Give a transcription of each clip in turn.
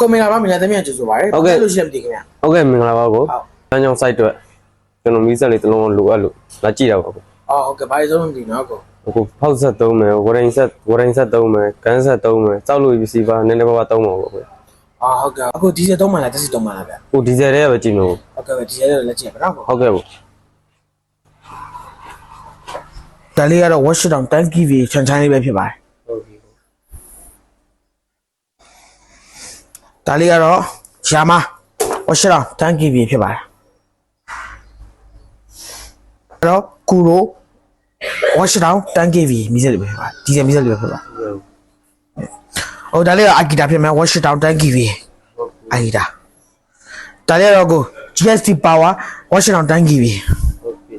ကိုမင်္ဂလာပါမင်္ဂလာသမီးကျေးဇူးပါတယ်ဟုတ်ကဲ့လို့ရှိရင်မသိခင်ဗျာဟုတ်ကဲ့မင်္ဂလာပါကိုဟုတ်။တန်းချောင်း site အတွက်ကျွန်တော်မီးစက်လေးတစ်လုံးလိုအပ်လို့လာကြည့်တာပါကိုအော်ဟုတ်ကဲ့ဘာလို့ဆုံးမသိနော်ကို။အခုဖောက်ဆက်သုံးမယ်ဝရင်ဆက်ဝရင်ဆက်သုံးမယ်ကန်းဆက်သုံးမယ်စောက်လို့ပစ္စည်းပါနည်းနည်းပါးပါးသုံးပါဘူးကိုအော်ဟုတ်ကဲ့အခုဒီဇယ်သုံးမှလားတက်စီသုံးမှလားဗျာ။ကိုဒီဇယ်တွေကပဲကြည့်လို့ဟုတ်ကဲ့ဒီဇယ်လေးလက်ကြည့်ပါနော်ကိုဟုတ်ကဲ့ကိုဒါလေးကတော့ Washington 10 kV ချန်ချန်လေးပဲဖြစ်ပါတယ် ဟုတ်ပြီ ဒါလေးကတော့ Yama Washington 10 kV ဖြစ်ပါတယ်အဲ့တော့ Kuro Washington 10 kV မီးစက်လေးပဲဖြစ်ပါတယ်ဒီဇယ်မီးစက်လေးပဲဖြစ်ပါတယ်ဟိုဒါလေးက Akita ဖြစ်မယ် Washington 10 kV Akita ဒါလေးကတော့ကို GST Power Washington 10 kV ဟုတ်ပြီ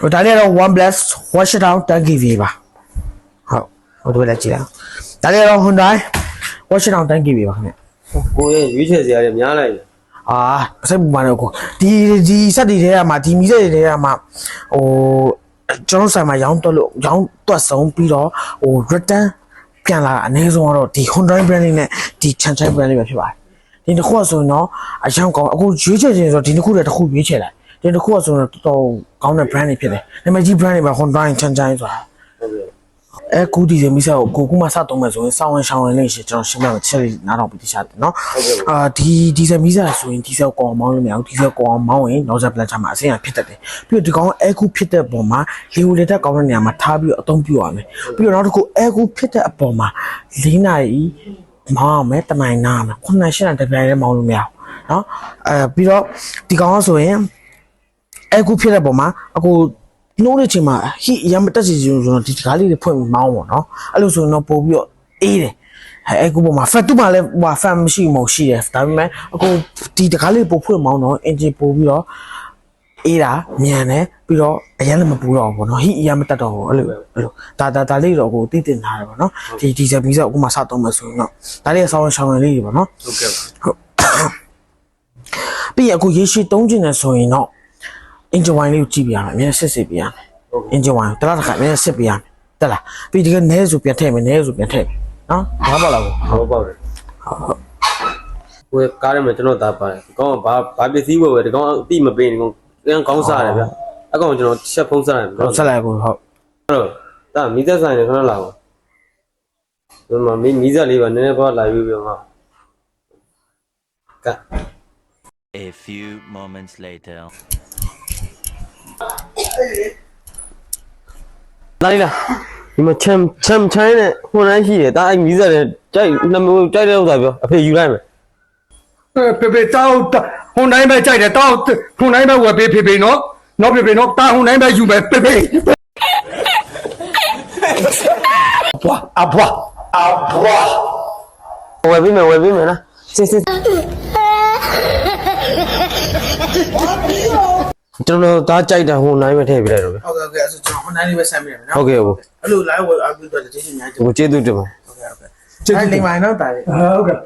ဟိုဒါလေးကတော့ One Plus Washington 10 kV ပါဟုတ်ဟိုတို့လည်းကြည့်လားဒါလေးကတော့ Hyundai Washington 10 kV ပါခင်ဗျ။ကိုရဲ့ရွေးချယ်စရာတွေများလိုက်တယ်အာစိတ်ပူပါနဲ့ကိုဒီဒီစက်တွေထဲမှာဒီမီစက်တွေထဲမှာဟိုကျွန်တော်ဆိုင်မှာရောင်းတော့လို့ရောင်းတော့ဆုံးပြီးတော့ဟို return ပြန်လာအနည်းဆုံးကတော့ဒီ Hyundai brand လေးနဲ့ဒီ Chanchai brand လေးပဲဖြစ်ပါတယ်ဒီတစ်ခုကဆိုရင်တော့အယောင်ကောင်းအခုရွေးချယ်ခြင်းဆိုတော့ဒီတစ်ခုတည်းတစ်ခုရွေးချယ်လိုက်ဒီတစ်ခုကဆိုရင်တော့တော်တော်ကောင်းတဲ့ brand တွေဖြစ်တယ်နာမည်ကြီး brand တွေပါ Hyundai Chanchai ဆိုတာ။ဟုတ်ကဲ့ အဲကူဒီဇယ်မီးစက်ကိုကိုကူမှစသုံးမယ်ဆိုရင်စောင်းဝင်ရှောင်းဝင်လေးရှိကျွန်တော်ရှင်းပြမယ်ချက်လေးနားထောင်ပြီးတခြားတယ်နော်အာဒီဒီဇယ်မီးစက်ဆိုရင်ဒီဇယ်ကောအောင်မောင်းလို့မရဘူးဒီဇယ်ကောအောင်မောင်းရင်နောက်ဆက်ပလက်ချမှာအဆင်အဖြစ်တတ်တယ်ပြီးတော့ဒီကောင်အဲကူဖြစ်တဲ့ပုံမှာလေဝလေတက်ကောင်းတဲ့နေရာမှာထားပြီးတော့အသုံးပြုရမယ်ပြီးတော့နောက်တစ်ခုအဲကူဖြစ်တဲ့အပေါ်မှာ၄နာရီမောင်းရမယ်တမိုင်နားရမယ်ခုနရှင်းတဲ့တပြိုင်တည်းမောင်းလို့မရဘူးနော်အဲပြီးတော့ဒီကောင်ကဆိုရင်အဲ့ခုဖြစ်တဲ့ပုံမှာအခု နှိုးတဲ့ချိန်မှာဟိရမတက်စီဆိုတော့ဒီကားလေးတွေဖွင့်ပြီးမောင်းပေါ့နော်အဲ့လိုဆိုရင်တော့ပို့ပြီးတော့အေးတယ်အဲ့အဲ့ခုပုံမှာဖက်တူမှာလည်းဟိုဖက်မရှိမဟုတ်ရှိတယ်ဒါပေမဲ့အခုဒီတကားလေးပို့ဖွင့်မောင်းတော့အင်ဂျင်ပို့ပြီးတော့အေးတာမြန်တယ်ပြီးတော့အရင်လည်းမပူတော့ဘူးပေါ့နော်ဟိအရင်မတက်တော့ဘူးအဲ့လိုအဲ့လိုဒါဒါဒါလေးတော့ကိုတည်တင်ထားတယ်ပေါ့နော်ဒီဒီဇယ်မီဇက်အခုမှစတော့မှဆိုရင်တော့ဒါလေးကဆောင်းရှောင်းရလေးတွေပေါ့နော်။ဟုတ်ကဲ့ပါပြီးရင်အခုရေရှည်တုံးကျင်နေဆိုရင်တော့ engine wine လေးကိုကြည့်ပြရမယ်အများစစ်စစ်ပြရမယ် engine wine တလားတစ်ခါအများစစ်ပြရမယ်တက်လားပြီးဒီကနဲဆိုပြန်ထည့်မယ်နဲဆိုပြန်ထည့်မယ်နော်ဘာပါလားကို။ဟုတ်ပါဘူး။ကိုကားထဲမှာကျွန်တော်သားပါတယ်။ဒီကောင်ကဘာဘာပစ္စည်းဝယ်ဝယ်ဒီကောင်အတိမပေးနေကောင်ပြန်ကောင်းစားတယ်ဗျ။အကောင်ကျွန်တော်ချက်ဖုံးစားတယ်ဗျဆက်လိုက်ကိုဟုတ်ဟုတ်ဒါမီးသက်ဆိုင်နေခဏလာပါဒီမှာမီးမီးဆက်လေးပါနည်းနည်းပါလာပြီးပြီးမှာက A few moments later. လာလေးလားဒီမှာချမ်ချမ်ချိုင်းနဲ့ဟိုတိုင်းရှိတယ်ဒါအဲ့မီးဆက်နဲ့ကြိုက်နှမျိုးကြိုက်တဲ့ဥစ္စာပြောအဖေယူလိုက်မယ်ဖေဖေတောက်ဟွန်တိုင်းပဲကြိုက်တယ်တောက်ဟွန်တိုင်းပဲဝယ်ပေးဖေဖေနော်နော်ဖေဖေနော်တာဟွန်တိုင်းပဲယူမယ်ဖေဖေဘွာအဘွာအဘွာဝယ်ပြီးမယ်ဝယ်ပြီးမယ်လားစစ်စစ် ကျွန်တော်ဒါကြိုက်တာဟိုတိုင်းပဲထည့်ပြလိုက်တော့ဗျဟုတ်ကဲ့ဟုတ်ကဲ့အဲ့ဆိုကျွန်တော် online လေးပဲဆက်မိရမယ်နော်ဟုတ်ကဲ့ဟုတ်အဲ့လို live ဝယ်အပ်ပြီးတော့ကျေးဇူးများကြီးဟိုကျေးဇူးတင်ပါဟုတ်ကဲ့ဟုတ်ကဲ့ကျေးဇူးတင်ပါတယ်နော်တာလေးဟုတ်ကဲ့